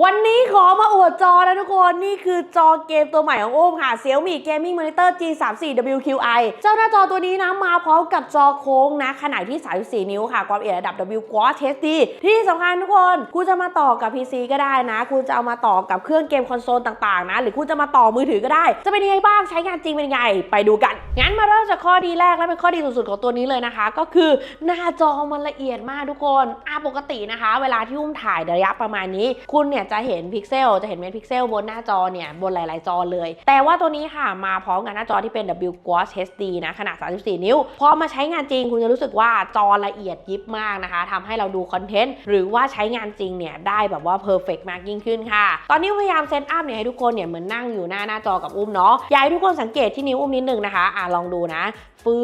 วันนี้ขอมาอวดจอนะทุกคน นี่คือจอเกมตัวใหม่ของโอมค่ะ Xiaomi Gaming Monitor G34WQI เจ้าหน้าจอตัวนี้นะ มาพร้อมกับจอโค้งนะ ขนาดที่ 34 นิ้วค่ะ ความละเอียดระดับ W Quad HD ที่สำคัญทุกคน คุณจะมาต่อกับ PC ก็ได้นะ คุณจะเอามาต่อกับเครื่องเกมคอนโซลต่างๆ นะ หรือคุณจะมาต่อมือถือก็ได้ จะเป็นยังไงบ้างใช้งานจริงเป็นยังไง ไปดูกัน งั้นมาเริ่มจากข้อดีแรกและเป็นข้อดีสุดๆของตัวนี้เลยนะคะ ก็คือหน้าจอมันละเอียดมากทุกคนอะปกตินะคะ เวลาที่อุ้มถ่ายระยะประมาณนี้ คุณเนี่ยจะเห็นพิกเซลจะเห็นเม็ดพิกเซลบนหน้าจอเนี่ยบนหลาย ๆ จอเลย แต่ว่าตัวนี้ค่ะมาพร้อมกับหน้าจอที่เป็น W Quad HD นะขนาด 34 นิ้ว พอมาใช้งานจริงคุณจะรู้สึกว่าจอละเอียดยิบมากนะคะทำให้เราดูคอนเทนต์หรือว่าใช้งานจริงเนี่ยได้แบบว่าเพอร์เฟกมากยิ่งขึ้นค่ะ ตอนนี้พยายามเซตอัพเนี่ยให้ทุกคนเนี่ยเหมือนนั่งอยู่หน้าหน้าจอกับอุ้มเนาะอยากให้ทุกคนสังเกตที่นิ้วอุ้มนิดนึงนะคะอะลองดูนะฟื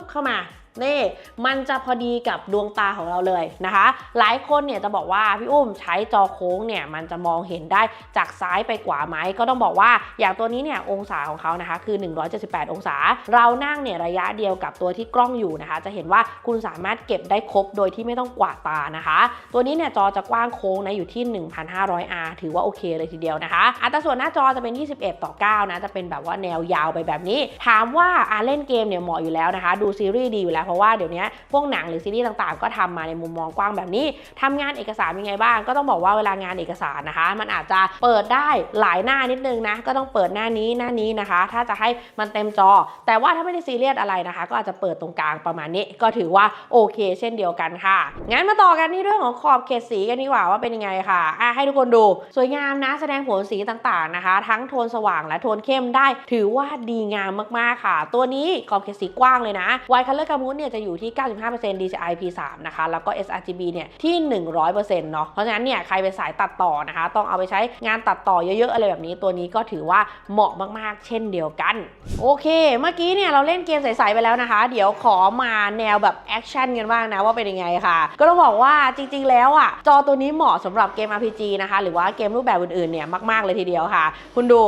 บเข้ามา นี่มันจะพอดีกับดวงตาของเราเลยนะคะ หลายคนเนี่ยจะบอกว่าพี่อุ้มใช้จอโค้งเนี่ยมันจะมองเห็นได้จากซ้ายไปขวาไหมก็ต้องบอกว่าอย่างตัวนี้เนี่ยองศาของเขานะคะคือ 178 องศา เรานั่งเนี่ยระยะเดียวกับตัวที่กล้องอยู่นะคะ จะเห็นว่าคุณสามารถเก็บได้ครบโดยที่ไม่ต้องกวาดตานะคะ ตัวนี้เนี่ยจอจะกว้างโค้งนะอยู่ที่ 1,500R ถือว่าโอเคเลยทีเดียวนะคะอัตราส่วนหน้าจอจะเป็น 21 ต่อ 9 นะจะเป็นแบบว่าแนวยาวไปแบบนี้ ถามว่าอะเล่นเกมเนี่ยเหมาะอยู่แล้วนะคะ ดูซีรีส์ดีอยู่แล้วเพราะว่าเดี๋ยวนี้พวกหนังหรือซีรีส์ต่างๆ ก็ทำมาในมุมมองกว้างแบบนี้ทำงานเอกสารเป็นไงบ้าง ก็ต้องบอกว่าเวลางานเอกสารนะคะ มันอาจจะเปิดได้หลายหน้านิดนึงนะก็ต้องเปิดหน้านี้หน้านี้นะคะ ถ้าจะให้มันเต็มจอ แต่ว่าถ้าไม่ได้ซีเรียสอะไรนะคะ ก็อาจจะเปิดตรงกลางประมาณนี้ ก็ถือว่าโอเคเช่นเดียวกันค่ะงั้นมาต่อกันที่เรื่องของขอบเขตสีกันดีกว่าว่าเป็นยังไงค่ะอะให้ทุกคนดู สวยงามนะแสดงผลสีต่างๆนะคะ ทั้งโทนสว่างและโทนเข้มได้ ถือว่าดีงามมากๆค่ะ ตัวนี้ขอบเขตสีกว้างเลยนะ White Color Gamut เนี่ยจะอยู่ที่ 95% DCI P3 นะคะ แล้วก็ sRGB เนี่ยที่ 100%เนาะ เพราะฉะนั้นเนี่ยใครเป็นสายตัดต่อนะคะ ต้องเอาไปใช้งานตัดต่อเยอะๆ อะไรแบบนี้ ตัวนี้ก็ถือว่าเหมาะมากๆ เช่นเดียวกัน โอเค เมื่อกี้เนี่ยเราเล่นเกมใสๆไปแล้วนะคะ เดี๋ยวขอมาแนวแบบแอคชั่นกันบ้างนะว่าเป็นยังไงค่ะ ก็ต้องบอกว่าจริงๆ แล้วอะจอตัวนี้เหมาะสำหรับเกม RPG นะคะ หรือว่าเกมรูปแบบอื่นๆ เนี่ยมากๆ เลยทีเดียวค่ะ คุณดู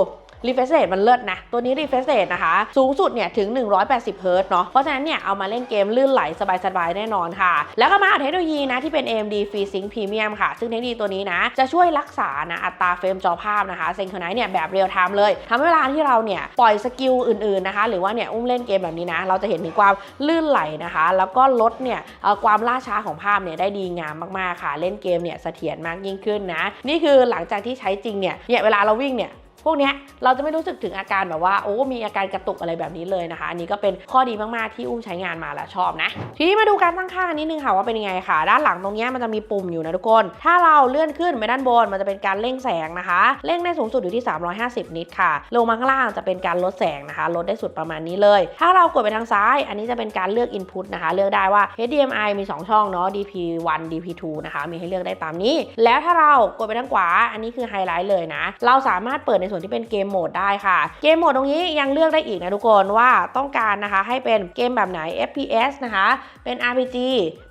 รีเฟรชเรทมันเลิศนะ ตัวนี้รีเฟรชเรทนะคะ สูงสุดเนี่ยถึง 180 เฮิร์ตเนาะเพราะฉะนั้นเนี่ยเอามาเล่นเกมลื่นไหลสบายๆแน่นอนค่ะ แล้วก็มาเทคโนโลยีนะที่เป็น AMD FreeSync Premium ค่ะ ซึ่งเทคโนโลยีตัวนี้นะจะช่วยรักษานะอัตราเฟรมจอภาพนะคะเซนโครไนเนี่ยแบบเรียลไทม์เลยทำให้เวลาที่เราเนี่ยปล่อยสกิลอื่นๆนะคะหรือว่าเนี่ยอุ้มเล่นเกมแบบนี้นะเราจะเห็นถึงความลื่นไหลนะคะ แล้วก็ลดเนี่ยความล่าช้าของภาพเนี่ยได้ดีงามมากๆค่ะ เล่นเกมเนี่ยเสถียรมากยิ่งขึ้นนะ นี่คือหลังจากที่ใช้จริงเนี่ยเนี่ยเวลาเราวิ่งเนี่ย พวกนี้เราจะไม่รู้สึกถึงอาการแบบว่าโอ้ มีอาการกระตุกอะไรแบบนี้เลยนะคะ อันนี้ก็เป็นข้อดีมากๆที่อุ้มใช้งานมาแล้วชอบนะ ทีนี้มาดูการตั้งค่ากันนิดนึงค่ะว่าเป็นยังไงค่ะ ด้านหลังตรงนี้มันจะมีปุ่มอยู่นะทุกคน ถ้าเราเลื่อนขึ้นไปด้านบนมันจะเป็นการเร่งแสงนะคะเร่งได้สูงสุดอยู่ที่ 350 นิตค่ะ ลงมาข้างล่างจะเป็นการลดแสงนะคะ ลดได้สุดประมาณนี้เลย ถ้าเรากดไปทางซ้าย อันนี้จะเป็นการเลือก Input นะคะ เลือกได้ว่า HDMI มี 2 ช่องเนาะ DP1 DP2 นะคะ มีให้เลือกได้ตามนี้ แล้วถ้าเรากดไปทางขวา อันนี้คือไฮไลท์เลยนะ เราสามารถเปิดในส่วนที่เป็นเกมโหมดได้ค่ะ เกมโหมดตรงนี้ยังเลือกได้อีกนะทุกคนว่าต้องการนะคะให้เป็นเกมแบบไหน FPS นะคะ เป็น RPG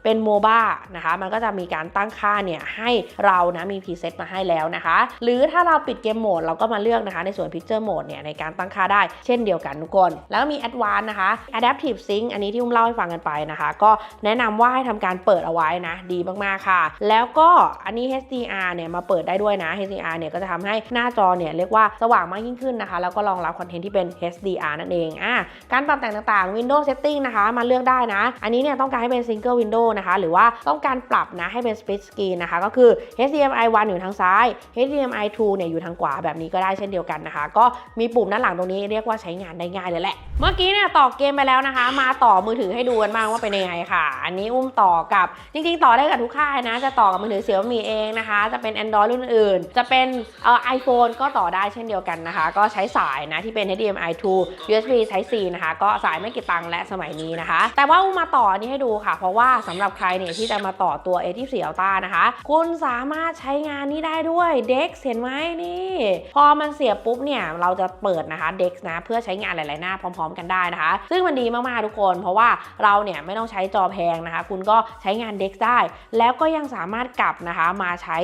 เป็น MOBA นะคะ มันก็จะมีการตั้งค่าเนี่ยให้เรานะมีพรีเซตมาให้แล้วนะคะ หรือถ้าเราปิดเกมโหมดเราก็มาเลือกนะคะ ในส่วน Picture Mode เนี่ยในการตั้งค่าได้เช่นเดียวกันทุกคน แล้วก็มี Advanced นะคะ Adaptive Sync อันนี้ที่อุ้มเล่าให้ฟังกันไปนะคะ ก็แนะนำว่าให้ทำการเปิดเอาไว้นะ ดีมากๆค่ะ แล้วก็อันนี้ HDR เนี่ยมาเปิดได้ด้วยนะ HDR เนี่ยก็จะทำให้หน้าจอเนี่ยเรียกว่าสว่างมากยิ่งขึ้นนะคะ แล้วก็รองรับคอนเทนต์ที่เป็น HDR นั่นเองอะการปรับแต่งต่างๆ Windows Setting นะคะ มาเลือกได้นะ อันนี้เนี่ยต้องการให้เป็น Single Window นะคะ หรือว่าต้องการปรับนะให้เป็น Split Screen นะคะ ก็คือ HDMI 1 อยู่ทางซ้าย HDMI 2 เนี่ยอยู่ทางขวาแบบนี้ก็ได้เช่นเดียวกันนะคะ ก็มีปุ่มด้านหลังตรงนี้เรียกว่าใช้งานได้ง่ายเลยแหละ เมื่อกี้เนี่ยต่อเกมไปแล้วนะคะ มาต่อมือถือให้ดูกันบ้างว่าเป็นยังไงค่ะ อันนี้อุ้มต่อกับจริงๆ ต่อได้กับทุกค่ายนะ จะต่อกับมือถือเสี่ยวมีเองนะคะ จะเป็น Android รุ่นอื่น จะเป็นเอ่อ iPhone ก็ต่อได้เช่นเดียวกันนะคะ ก็ใช้สายนะที่เป็น HDMI 2 USB Type C นะคะ ก็สายไม่กี่ตังค์และสมัยนี้นะคะ แต่ว่าอุ้มมาต่ออันนี้ให้ดูค่ะ เพราะว่าสำหรับใครเนี่ยที่จะมาต่อตัว A24 Ultra นะคะ คุณสามารถใช้งานนี้ได้ด้วย Dex เห็นไหมนี่ พอมันเสียบปุ๊บเนี่ยเราจะเปิดนะคะ Dex นะเพื่อใช้งานหลายๆหน้าพร้อมมกันได้นะคะ ซึ่งมันดีมากๆทุกคน เพราะว่าเราเนี่ยไม่ต้องใช้จอแพงนะคะ คุณก็ใช้งานเด็กได้ แล้วก็ยังสามารถกลับนะคะมาใช้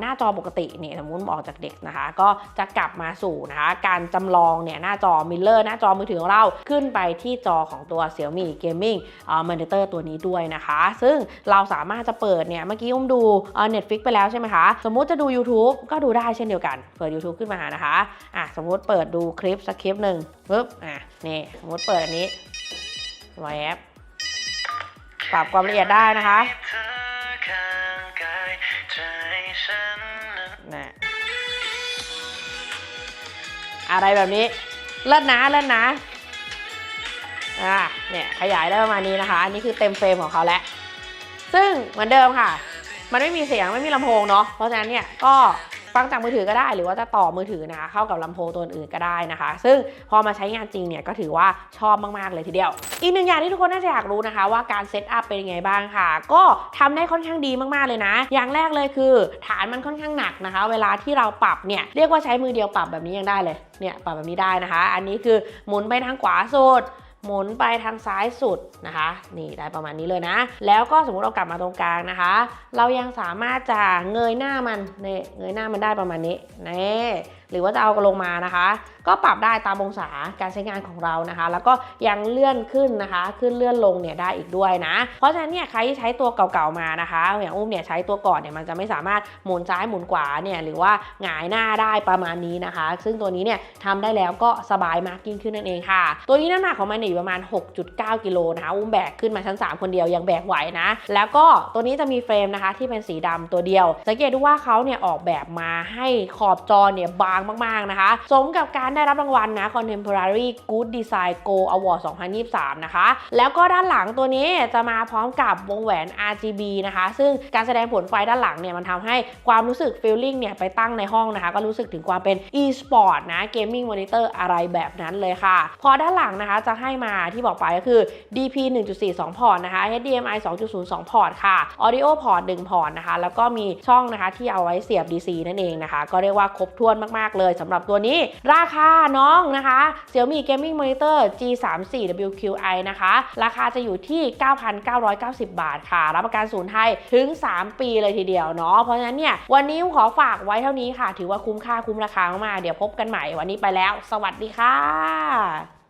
หน้าจอปกติเนี่ยสมมติออกจากเด็กนะคะ ก็จะกลับมาสู่นะคะการจำลองเนี่ยหน้าจอมิลเลอร์หน้าจอมือถือของเราขึ้นไปที่จอของตัว Xiaomi Gaming Monitor ตัวนี้ด้วยนะคะ ซึ่งเราสามารถจะเปิดเนี่ยเมื่อกี้อุ้มดู Netflix ไปแล้วใช่ไหมคะ สมมุติจะดู YouTube ก็ดูได้เช่นเดียวกัน เปิด YouTube ขึ้นมานะคะอะสมมุติเปิดดูคลิปสักคลิปหนึ่งปึ๊บ อะ นี่สมมติเปิดอันนี้แวบปรับความละเอียดได้นะคะเธอข้างกายใจฉันนั้นนะอะไรแบบนี้ เลิศนะเลิศนะ อ่า เนี่ยขยายได้ประมาณนี้นะคะ อันนี้คือเต็มเฟรมของเขาแล้ว ซึ่งเหมือนเดิมค่ะ มันไม่มีเสียงไม่มีลำโพงเนาะ เพราะฉะนั้นเนี่ยก็ ฟังจากมือถือก็ได้หรือว่าจะต่อมือถือนะคะเข้ากับลำโพงตัวอื่นก็ได้นะคะ ซึ่งพอมาใช้งานจริงเนี่ยก็ถือว่าชอบมากๆเลยทีเดียว อีกหนึ่งอย่างที่ทุกคนน่าจะอยากรู้นะคะ ว่าการเซตอัพเป็นยังไงบ้างค่ะ ก็ทำได้ค่อนข้างดีมากๆเลยนะ อย่างแรกเลยคือ ฐานมันค่อนข้างหนักนะคะ เวลาที่เราปรับเนี่ยเรียกว่าใช้มือเดียวปรับแบบนี้ยังได้เลยเนี่ยปรับแบบนี้ได้นะคะ อันนี้คือหมุนไปทางขวาสุด หมุนไปทางซ้ายสุดนะคะ นี่ได้ประมาณนี้เลยนะ แล้วก็สมมุติเรากลับมาตรงกลางนะคะ เรายังสามารถจะเงยหน้ามันเนี่เงยหน้ามันได้ประมาณนี้นี่หรือว่าจะเอาลงมานะคะ ก็ปรับได้ตามองศาการใช้งานของเรานะคะ แล้วก็ยังเลื่อนขึ้นนะคะ ขึ้นเลื่อนลงเนี่ยได้อีกด้วยนะ เพราะฉะนั้นเนี่ยใครที่ใช้ตัวเก่าๆมานะคะอย่างอุ้มเนี่ยใช้ตัวก่อนเนี่ยมันจะไม่สามารถหมุนซ้ายหมุนขวาเนี่ยหรือว่าหงายหน้าได้ประมาณนี้นะคะ ซึ่งตัวนี้เนี่ยทำได้แล้วก็สบายมากยิ่งขึ้นนั่นเองค่ะ ตัวนี้น้ำหนักของมันเนี่ยอยู่ประมาณ 6.9 กิโลนะคะอุ้มแบกขึ้นมาชั้น 3 คนเดียวยังแบกไหวนะ แล้วก็ตัวนี้จะมีเฟรมนะคะที่เป็นสีดำตัวเดียว สังเกตดูว่าเขาเนี่ยออกแบบมาให้ขอบจอเนี่ยบางมากๆนะคะ สมกับการได้รับรางวัลนะ Contemporary Good Design Go Award 2023 นะคะ แล้วก็ด้านหลังตัวนี้จะมาพร้อมกับวงแหวน RGB นะคะ ซึ่งการแสดงผลไฟด้านหลังเนี่ยมันทำให้ความรู้สึก feeling เนี่ยไปตั้งในห้องนะคะ ก็รู้สึกถึงความเป็น e-sport นะ gaming monitor อะไรแบบนั้นเลยค่ะ พอด้านหลังนะคะจะให้มาที่บอกไปก็คือ DP 1.4 2 พอร์ตนะคะ HDMI 2.0 2 พอร์ตค่ะ Audio port 1พอร์ตนะคะ แล้วก็มีช่องนะคะที่เอาไว้เสียบ DC นั่นเองนะคะ ก็เรียกว่าครบถ้วนมาก ๆ เลยสำหรับตัวนี้ ราคาน้องนะคะ Xiaomi Gaming Monitor G34WQI นะคะ ราคาจะอยู่ที่ 9,990 บาทค่ะ รับประกันศูนย์ไทยถึง 3 ปีเลยทีเดียวเนาะ เพราะฉะนั้นเนี่ยวันนี้ขอฝากไว้เท่านี้ค่ะ ถือว่าคุ้มค่าคุ้มราคามากๆเดี๋ยวพบกันใหม่วันนี้ไปแล้ว สวัสดีค่ะ